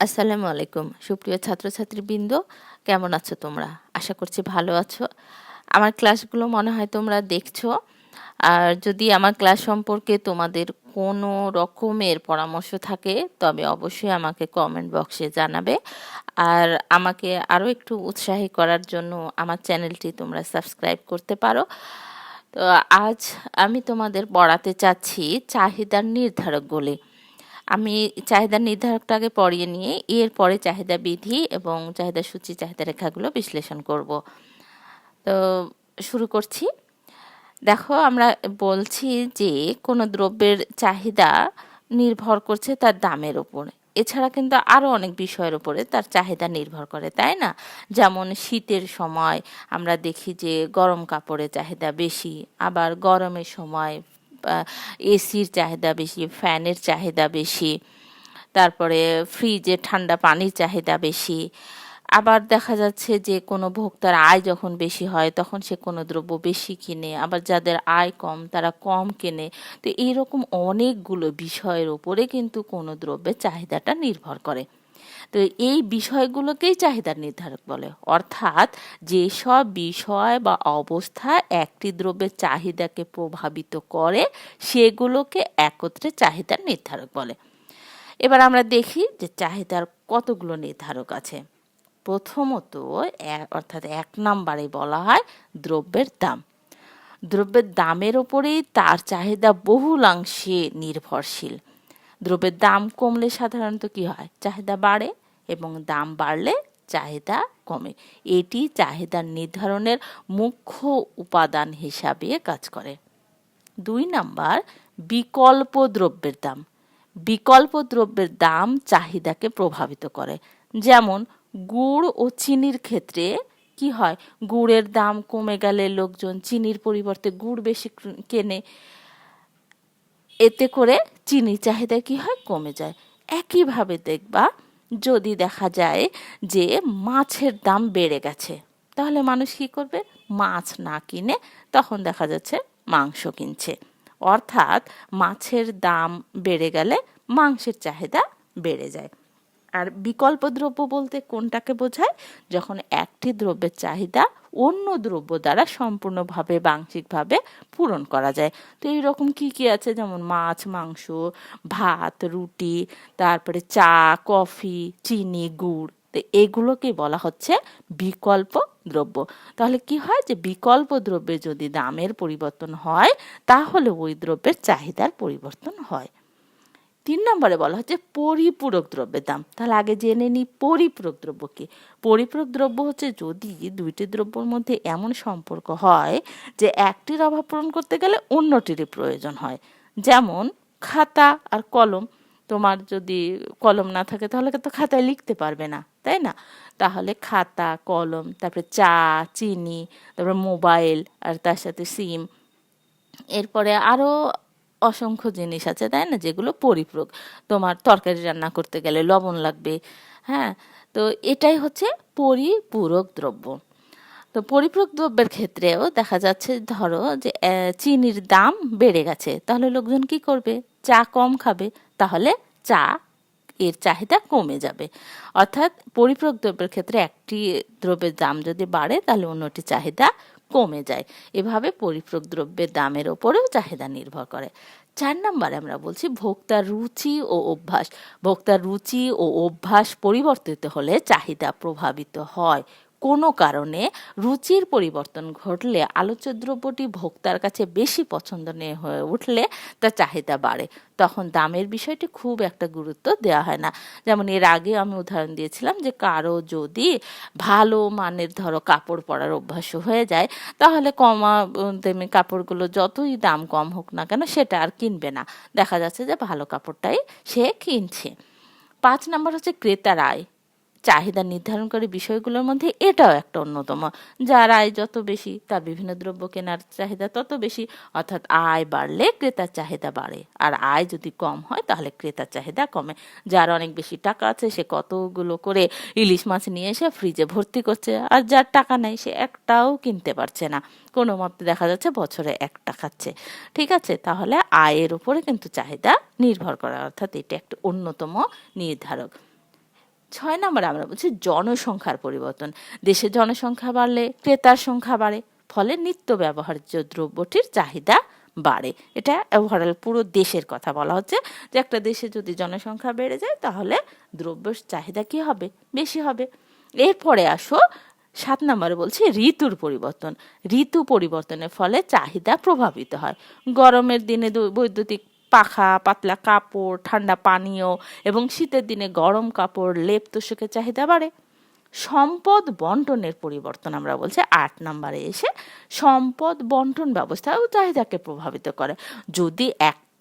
আসসালামু আলাইকুম। সুপ্রিয় ছাত্রছাত্রীবৃন্দ, কেমন আছো তোমরা? আশা করছি ভালো আছো। আমার ক্লাসগুলো মনে হয় তোমরা দেখছ। আর যদি আমার ক্লাস সম্পর্কে তোমাদের কোনো রকমের পরামর্শ থাকে, তবে অবশ্যই আমাকে কমেন্ট বক্সে জানাবে। আর আমাকে আরও একটু উৎসাহী করার জন্য আমার চ্যানেলটি তোমরা সাবস্ক্রাইব করতে পারো। তো আজ আমি তোমাদের পড়াতে চাচ্ছি চাহিদার নির্ধারকগুলি আমি চাহিদা নির্ধারকটাকে পড়িয়ে নিয়ে এর পরে চাহিদা বিধি এবং চাহিদা সূচি, চাহিদা রেখাগুলো বিশ্লেষণ করব। তো শুরু করছি। দেখো, আমরা বলছি যে কোনো দ্রব্যের চাহিদা নির্ভর করছে তার দামের ওপর এছাড়া কিন্তু আরও অনেক বিষয়ের উপরে তার চাহিদা নির্ভর করে, তাই না? যেমন শীতের সময় আমরা দেখি যে গরম কাপড়ের চাহিদা বেশি, আবার গরমের সময় এসির চাহিদা বেশি ফ্যানের চাহিদা বেশি, তারপরে ফ্রিজে ঠান্ডা পানির চাহিদা বেশি। আবার দেখা যাচ্ছে যে কোনো ভোক্তার আয় যখন বেশি হয়, তখন সে কোনো দ্রব্য বেশি কিনে, আবার যাদের আয় কম, তারা কম কেনে। তো এইরকম অনেকগুলো বিষয়ের ওপরে কিন্তু কোনো দ্রব্যের চাহিদাটা নির্ভর করে। তো এই বিষয়গুলোকেই চাহিদা নির্ধারক বলে। অর্থাৎ যেসব বিষয় বা অবস্থা একটি দ্রব্যের চাহিদাকে প্রভাবিত করে, সেগুলোকে একত্রে চাহিদার নির্ধারক বলে। এবার আমরা দেখি যে চাহিদার কতগুলো নির্ধারক আছে। প্রথমত অর্থাৎ এক নাম্বারে বলা হয় দ্রব্যের দাম। দ্রব্যের দামের ওপরেই তার চাহিদা বহুলাংশে নির্ভরশীল। দ্রব্যের দাম কমলে সাধারণত কি হয়? চাহিদা বাড়ে এবং দাম বাড়লে চাহিদা কমে। এটি চাহিদা নির্ধারণের মুখ্য উপাদান হিসাবে কাজ করে। দুই নাম্বার, বিকল্প দ্রব্যের দাম। বিকল্প দ্রব্যের দাম চাহিদাকে প্রভাবিত করে। যেমন, গুড় ও চিনির ক্ষেত্রে কি হয়? গুড়ের দাম কমে গেলে লোকজন চিনির পরিবর্তে গুড় বেশি কেনে এতে করে চিনি চাহিদা কি হয়? কমে যায়। একইভাবে দেখবা, যদি দেখা যায় যে মাছের দাম বেড়ে গেছে, তাহলে মানুষ কি করবে? মাছ না কিনে তখন দেখা যাচ্ছে মাংস কিনছে। অর্থাৎ মাছের দাম বেড়ে গেলে মাংসের চাহিদা বেড়ে যায়। আর বিকল্প দ্রব্য বলতে কোনটাকে বোঝায়? যখন একটি দ্রব্যের চাহিদা অন্য দ্রব্য দ্বারা সম্পূর্ণভাবে বাংশিকভাবে পূরণ করা যায়। তো এইরকম কি কি আছে? যেমন মাছ, মাংস, ভাত, রুটি, তারপরে চা, কফি, চিনি, গুড়। তো এগুলোকে বলা হচ্ছে বিকল্প দ্রব্য তাহলে কি হয় যে বিকল্প দ্রব্যে যদি দামের পরিবর্তন হয়, তাহলে ওই দ্রব্যের চাহিদার পরিবর্তন হয়। তিন নম্বরে বলা হচ্ছে পরিপূরক দ্রব্যের দাম। তাহলে আগে জেনে নিই পরিপূরক দ্রব্য কি? পরিপূরক দ্রব্য হচ্ছে যদি দুইটি দ্রব্যর মধ্যে এমন সম্পর্ক হয় যে একটির অভাব পূরণ করতে গেলে অন্যটিরই প্রয়োজন হয়। যেমন খাতা আর কলম। তোমার যদি কলম না থাকে তাহলে তো খাতায় লিখতে পারবে না, তাই না? তাহলে খাতা, কলম, তারপরে চা, চিনি, তারপরে মোবাইল আর তার সাথে সিম। এরপরে আরও অসংখ্য জিনিস আছে, তাই না? যেগুলো পরিপূরক। তোমার তরকারি রান্না করতে গেলে লবণ লাগবে হ্যাঁ? তো এটাই হচ্ছে পরিপূরক দ্রব্য। তো পরিপূরক দ্রব্যের ক্ষেত্রেও দেখা যাচ্ছে, ধরো যে চিনির দাম বেড়ে গেছে। তাহলে লোকজন কি করবে? চা কম খাবে, তাহলে চা এর চাহিদা কমে যাবে। অর্থাৎ পরিপূরক দ্রব্যের ক্ষেত্রে একটি দ্রব্যের দাম যদি বাড়ে, তাহলে অন্যটি চাহিদা কমে যায়। এভাবে পরিপূরক দ্রব্যের দামের ওপরেও চাহিদা নির্ভর করে। চার নম্বরে আমরা বলছি ভোক্তার রুচি ও অভ্যাস। ভোক্তার রুচি ও অভ্যাস পরিবর্তিত হলে চাহিদা প্রভাবিত হয়। কোনো কারণে রুচির পরিবর্তন ঘটলে আলোচ্য দ্রব্যটি ভোক্তার কাছে বেশি পছন্দনীয় হয়ে উঠলে তার চাহিদা বাড়ে। তখন দামের বিষয়টি খুব একটা গুরুত্ব দেওয়া হয় না। যেমন এর আগে আমি উদাহরণ দিয়েছিলাম যে কারও যদি ভালো মানের ধরো কাপড় পরার অভ্যাস হয়ে যায়, তাহলে কমা তেমনি কাপড়গুলো যতই দাম কম হোক না কেন সেটা আর কিনবে না। দেখা যাচ্ছে যে ভালো কাপড়টাই সে কিনছে। পাঁচ নাম্বার হচ্ছে ক্রেতার আয়। চাহিদা নির্ধারণকারী বিষয়গুলোর মধ্যে এটাও একটা অন্যতম। যার আয় যত বেশি, তার বিভিন্ন দ্রব্য কেনার চাহিদা তত বেশি, অর্থাৎ আয় বাড়লে ক্রেতার চাহিদা বাড়ে। আর আয় যদি কম হয়, তাহলে ক্রেতার চাহিদা কমে। যার অনেক বেশি টাকা আছে, সে কতগুলো করে ইলিশ মাছ নিয়ে এসে ফ্রিজে ভর্তি করছে, আর যার টাকা নেই, সে একটাও কিনতে পারছে না। কোনো মতে দেখা যাচ্ছে বছরে একটা খাচ্ছে। ঠিক আছে? তাহলে আয়ের উপরে কিন্তু চাহিদা নির্ভর করে, অর্থাৎ এটা একটা অন্যতম নির্ধারক। ছয় নম্বরে আমরা বলছি জনসংখ্যার পরিবর্তন। দেশের জনসংখ্যা বাড়লে, ক্রেতার সংখ্যা বাড়ে, ফলে নিত্য ব্যবহার্য দ্রব্যটির চাহিদা বাড়ে। এটা ওভারঅল পুরো দেশের কথা বলা হচ্ছে যে একটা দেশে যদি জনসংখ্যা বেড়ে যায়, তাহলে দ্রব্যের চাহিদা কি হবে? বেশি হবে। এরপরে আসো, সাত নম্বরে বলছি ঋতুর পরিবর্তন। ঋতু পরিবর্তনের ফলে চাহিদা প্রভাবিত হয়। গরমের দিনে বৈদ্যুতিক পাখা, পাতলা কাপড়, ঠান্ডা পানীয় এবং শীতের দিনে গরম কাপড়, লেপ তোষকের চাহিদা বাড়ে। সম্পদ বন্টনের পরিবর্তন আমরা বলছি আট নম্বরে এসে সম্পদ বন্টন ব্যবস্থাও চাহিদাকে প্রভাবিত করে। যদি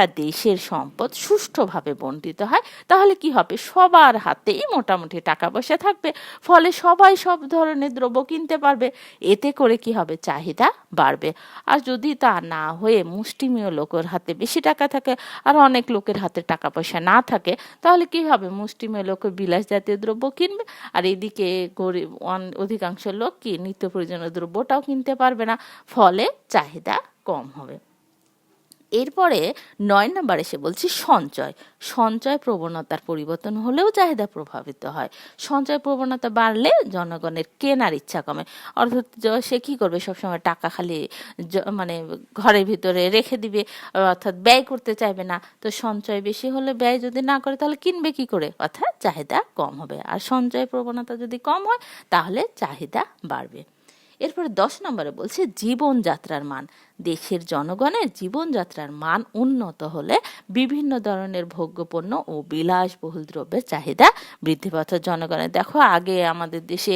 একটা দেশের সম্পদ সুষ্ঠুভাবে বন্টিত হয়, তাহলে কি হবে? সবার হাতেই মোটামুটি টাকা পয়সা থাকবে, ফলে সবাই সব ধরনের দ্রব্য কিনতে পারবে, এতে করে কি হবে? চাহিদা বাড়বে। আর যদি তা না হয়ে মুষ্টিমেয় লোকের হাতে বেশি টাকা থাকে আর অনেক লোকের হাতে টাকা পয়সা না থাকে, তাহলে কি হবে? মুষ্টিমেয় লোক বিলাস জাতীয় দ্রব্য কিনবে, আর এদিকে গরিব অধিকাংশ লোক কি নিত্য প্রয়োজনীয় দ্রব্যটাও কিনতে পারবে না, ফলে চাহিদা কম হবে। এরপরে নয় নম্বর এসে বলছি সঞ্চয়। সঞ্চয় প্রবণতার পরিবর্তন হলেও চাহিদা প্রভাবিত হয়। সঞ্চয় প্রবণতা বাড়লে জনগণের কেনার ইচ্ছা কমে। অর্থাৎ সে কী করবে? সবসময় টাকা খালি মানে ঘরের ভিতরে রেখে দিবে, অর্থাৎ ব্যয় করতে চাইবে না। তো সঞ্চয় বেশি হলে ব্যয় যদি না করে, তাহলে কিনবে কি করে? অর্থাৎ চাহিদা কম হবে। আর সঞ্চয় প্রবণতা যদি কম হয়, তাহলে চাহিদা বাড়বে। এরপরে দশ নম্বরে বলছে জীবনযাত্রার মান। দেশের জনগণের জীবনযাত্রার মান উন্নত হলে বিভিন্ন ধরনের ভোগ্যপণ্য ও বিলাসবহুল দ্রব্যের চাহিদা বৃদ্ধি অর্থাৎ জনগণের দেখো, আগে আমাদের দেশে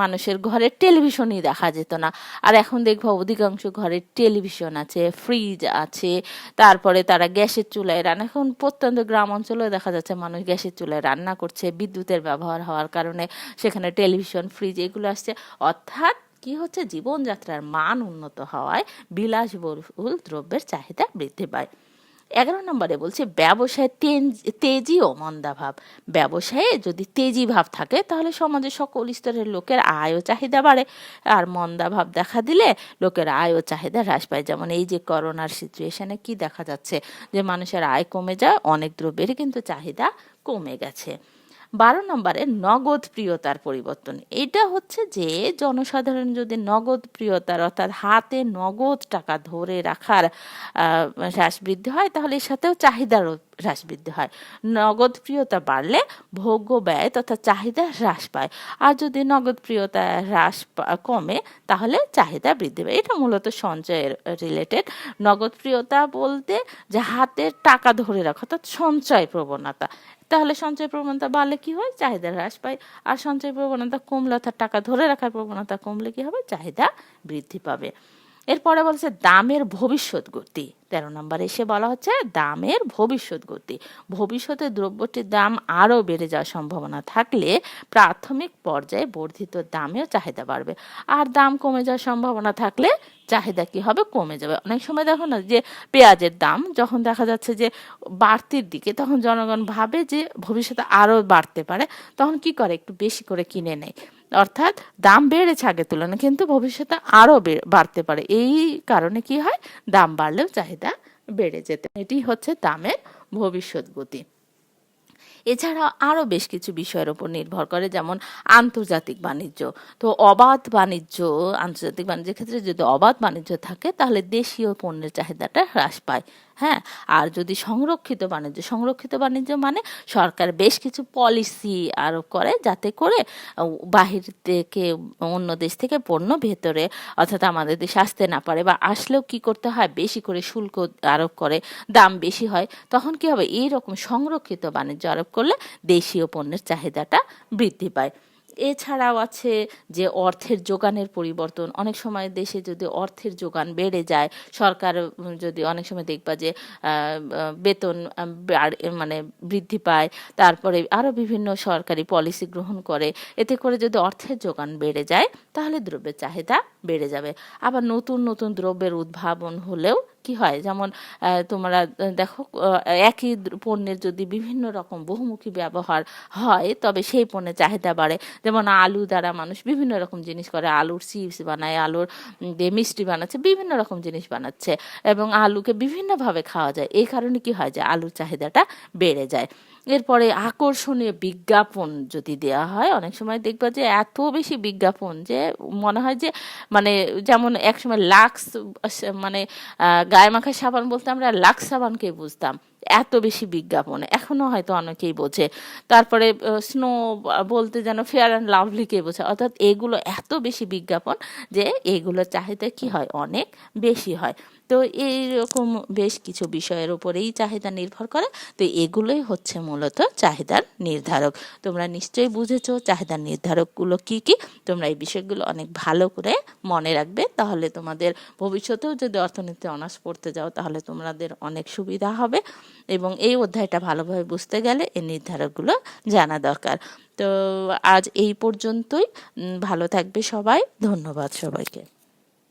মানুষের ঘরে টেলিভিশনই দেখা যেত না। আর এখন দেখব অধিকাংশ ঘরে টেলিভিশন আছে, ফ্রিজ আছে, তারপরে তারা গ্যাসের চুলায় রান্না। এখন প্রত্যন্ত গ্রাম অঞ্চলেও দেখা যাচ্ছে মানুষ গ্যাসের চুলায় রান্না করছে, বিদ্যুতের ব্যবহার হওয়ার কারণে সেখানে টেলিভিশন, ফ্রিজ এগুলো আসছে। অর্থাৎ কি হচ্ছে? জীবনযাত্রার মান উন্নত হওয়ায় বিলাসবহুল দ্রব্যের চাহিদা বৃদ্ধি পায়। এগারো নম্বরে বলছে, ব্যবসায় তেজ- ও মন্দাভাব ব্যবসায়ে যদি তেজি ভাব থাকে, তাহলে সমাজের সকল স্তরের লোকের আয় ও চাহিদা বাড়ে। আর মন্দাভাব দেখা দিলে লোকের আয় ও চাহিদা হ্রাস পায়। যেমন এই যে করোনার সিচুয়েশনে কি দেখা যাচ্ছে? যে মানুষের আয় কমে যায়, অনেক দ্রব্যেরই কিন্তু চাহিদা কমে গেছে। বারো নম্বরে নগদ প্রিয়তার পরিবর্তন। এটা হচ্ছে যে জনসাধারণ যদি নগদ প্রিয়তার অর্থাৎ হাতে নগদ টাকা ধরে রাখার হ্রাস বৃদ্ধি হয়, তাহলে এর সাথেও চাহিদারও হ্রাস বৃদ্ধি হয়। নগদ প্রিয়তা বাড়লে ভোগ্য ব্যয় তথা চাহিদা হ্রাস পায়। আর যদি নগদ প্রিয়তা হ্রাস কমে, তাহলে চাহিদা বৃদ্ধি পায়। এটা মূলত সঞ্চয়ের রিলেটেড নগদ প্রিয়তা বলতে যে হাতের টাকা ধরে রাখা, অর্থাৎ সঞ্চয় প্রবণতা। তাহলে সঞ্চয় প্রবণতা বাড়লে কি হয়? চাহিদা হ্রাস পায়। আর সঞ্চয় প্রবণতা কমলে অর্থাৎ টাকা ধরে রাখার প্রবণতা কমলে কি হবে? চাহিদা বৃদ্ধি পাবে। এরপরে বলছে, দামের ভবিষ্যৎ গতি। তেরো নম্বরে এসে বলা হচ্ছে, দামের ভবিষ্যৎ গতি। ভবিষ্যতে দ্রব্যটির দাম আরও বেড়ে যাওয়ার সম্ভাবনা থাকলে প্রাথমিক পর্যায়ে বর্ধিত দামেও চাহিদা বাড়বে। আর দাম কমে যাওয়ার সম্ভাবনা থাকলে চাহিদা কি হবে? কমে যাবে। অনেক সময় দেখো না যে পেঁয়াজের দাম যখন দেখা যাচ্ছে যে বাড়তির দিকে, তখন জনগণ ভাবে যে ভবিষ্যতে আরও বাড়তে পারে, তখন কি করে? একটু বেশি করে কিনে নেয়। অর্থাৎ দাম বেড়েছে আগের তুলনায়, কিন্তু ভবিষ্যতে আরও বাড়তে পারে। এই কারণে কি হয়? দাম বাড়লেও চাহিদা বেড়ে যেতে এটি হচ্ছে দামের ভবিষ্যৎ গতি। এছাড়া আরও বেশ কিছু বিষয়ের উপর নির্ভর করে, যেমন আন্তর্জাতিক বাণিজ্য। তো অবাধ বাণিজ্য, আন্তর্জাতিক বাণিজ্যের ক্ষেত্রে যদি অবাধ বাণিজ্য থাকে, তাহলে দেশীয় পণ্যের চাহিদাটা হ্রাস পায়। হ্যাঁ আর যদি সংরক্ষিত বাণিজ্য সংরক্ষিত বাণিজ্য মানে সরকার বেশ কিছু পলিসি আরোপ করে যাতে করে বাহির থেকে অন্য দেশ থেকে পণ্য ভেতরে অর্থাৎ আমাদের দেশে আসতে না পারে বা আসলেও কি করতে হয়, বেশি করে শুল্ক আরোপ করে, দাম বেশি হয়, তখন কি হবে? এইরকম সংরক্ষিত বাণিজ্য আরোপ করলে দেশীয় পণ্যের চাহিদাটা বৃদ্ধি পায়। এছাড়াও আছে যে অর্থের যোগানের পরিবর্তন। অনেক সময় দেশে যদি অর্থের যোগান বেড়ে যায়, সরকার যদি অনেক সময় দেখবা যে বেতন মানে বৃদ্ধি পায়, তারপরে আরও বিভিন্ন সরকারি পলিসি গ্রহণ করে, এতে করে যদি অর্থের যোগান বেড়ে যায়, তাহলে দ্রব্যের চাহিদা বেড়ে যাবে। আবার নতুন নতুন দ্রব্যের উদ্ভাবন হলেও কি হয়? যেমন তোমরা দেখো একই পণ্যের যদি বিভিন্ন রকম বহুমুখী ব্যবহার হয়, তবে সেই পণ্যের চাহিদা বাড়ে। যেমন, আলু দ্বারা মানুষ বিভিন্ন রকম জিনিস করে। আলুর চিপস বানায়, আলুর দিয়ে মিষ্টি বানাচ্ছে, বিভিন্ন রকম জিনিস বানাচ্ছে এবং আলুকে বিভিন্নভাবে খাওয়া যায়। এই কারণে কি হয় যে, আলুর চাহিদাটা বেড়ে যায়। এরপরে আকর্ষণীয় বিজ্ঞাপন যদি দেওয়া হয়, অনেক সময় দেখবা যে, এত বেশি বিজ্ঞাপন যে, মনে হয় যে মানে যেমন, একসময় লাক্স মানে গায়ে মাখা সাবান বলতে আমরা লাক্স সাবানকে বুঝতাম। এত বেশি বিজ্ঞাপন। এখনও হয়তো অনেকেই বোঝে। তারপরে স্নো বলতে যেন ফেয়ার অ্যান্ড লাভলিকে বোঝে। অর্থাৎ এগুলো এত বেশি বিজ্ঞাপন যে এগুলোর চাহিদা কি হয়? অনেক বেশি হয়। তো এইরকম বেশ কিছু বিষয়ের উপরেই চাহিদা নির্ভর করে। তো এগুলোই হচ্ছে মূলত চাহিদার নির্ধারক। তোমরা নিশ্চয়ই বুঝেছ চাহিদার নির্ধারকগুলো কি কি। তোমরা এই বিষয়গুলো অনেক ভালো করে মনে রাখবে। তাহলে তোমাদের ভবিষ্যতেও যদি অর্থনীতি অনার্স পড়তে যাও, তাহলে তোমাদের অনেক সুবিধা হবে। এবং এই অধ্যায়টা ভালোভাবে বুঝতে গেলে এই নির্ধারকগুলো জানা দরকার। তো আজ এই পর্যন্তই। ভালো থাকবে সবাই। ধন্যবাদ সবাইকে।